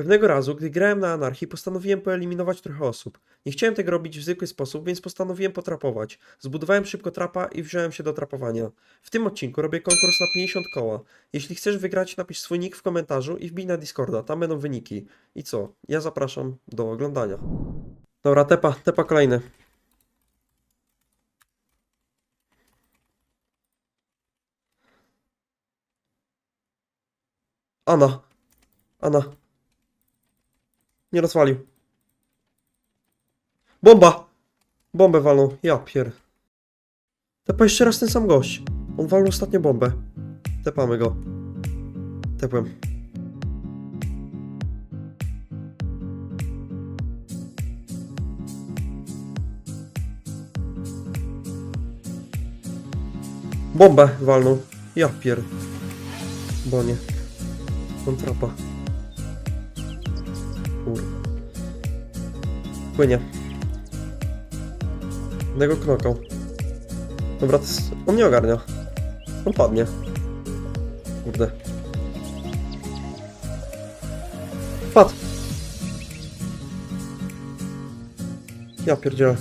Pewnego razu, gdy grałem na anarchii, postanowiłem poeliminować trochę osób. Nie chciałem tego robić w zwykły sposób, więc postanowiłem potrapować. Zbudowałem szybko trapa i wziąłem się do trapowania. W tym odcinku robię konkurs na 50 koła. Jeśli chcesz wygrać, napisz swój nick w komentarzu i wbij na Discorda, tam będą wyniki. I co? Ja zapraszam do oglądania. Dobra, tepa, tepa kolejny. Ana. Ana. Nie rozwalił. Bomba! Bombę walną. Ja pier... Tepa jeszcze raz ten sam gość. On walnął ostatnio bombę. Tepamy go. Tepłem. Bombę walnął. Ja pier... Bonie. Kontrapa. Kur... Płynie. Jednego knokał. Dobra, to jest... on nie ogarnia. On padnie. Kurde. Padł. Ja pierdzielę.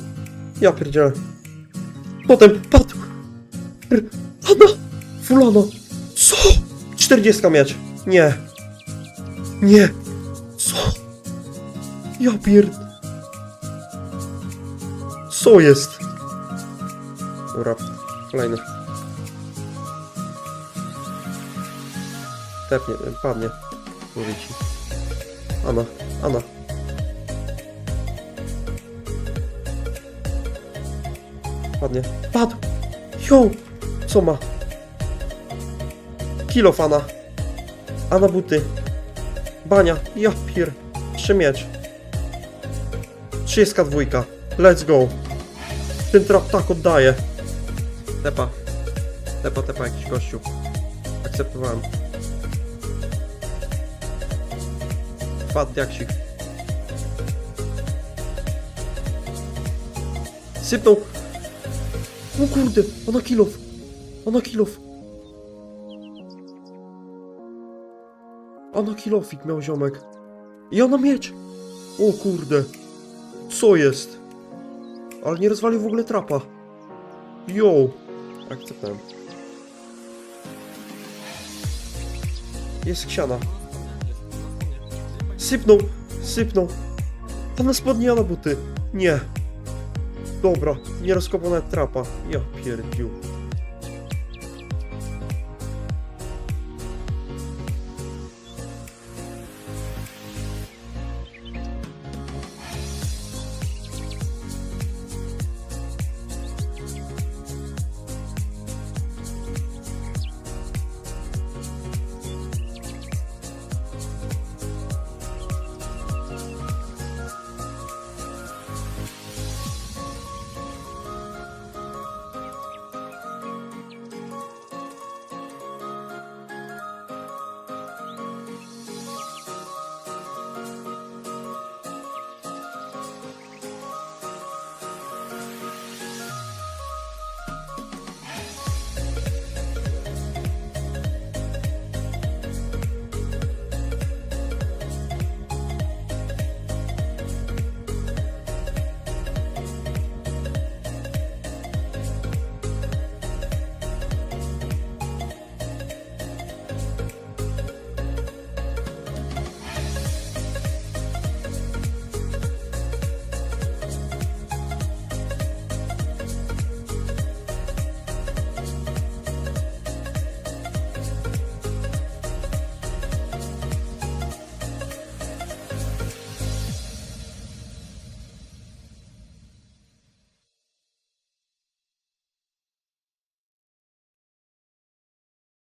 Ja pierdzielę. Potem padł. Ana! Fulano! Co? 40 mieć. Nie. Nie. Co? Ja pierd... Co jest? Dobra, kolejny. Tepnie, padnie. Mówię ci. Ana, Ana. Padnie. Padł! Jo! Co ma? Kilo fana. Ana buty. Bania. Ja pier... Trzy miecz. 32. Let's go. Ten trap tak oddaje. Tepa. Tepa, tepa, jakiś gościu. Akceptowałem. Wpadł jaksik. Sypnął. O kurde, ona kilof. Ona kilof. Ona kilofik miał ziomek. I ona miecz. O kurde. Co jest? Ale nie rozwalił w ogóle trapa. Yo. Akceptowałem. Jest ksiana. Sypnął, sypnął. A na spodnie ja na buty. Nie. Dobra, nie rozkopał nawet trapa. Ja pierdziu.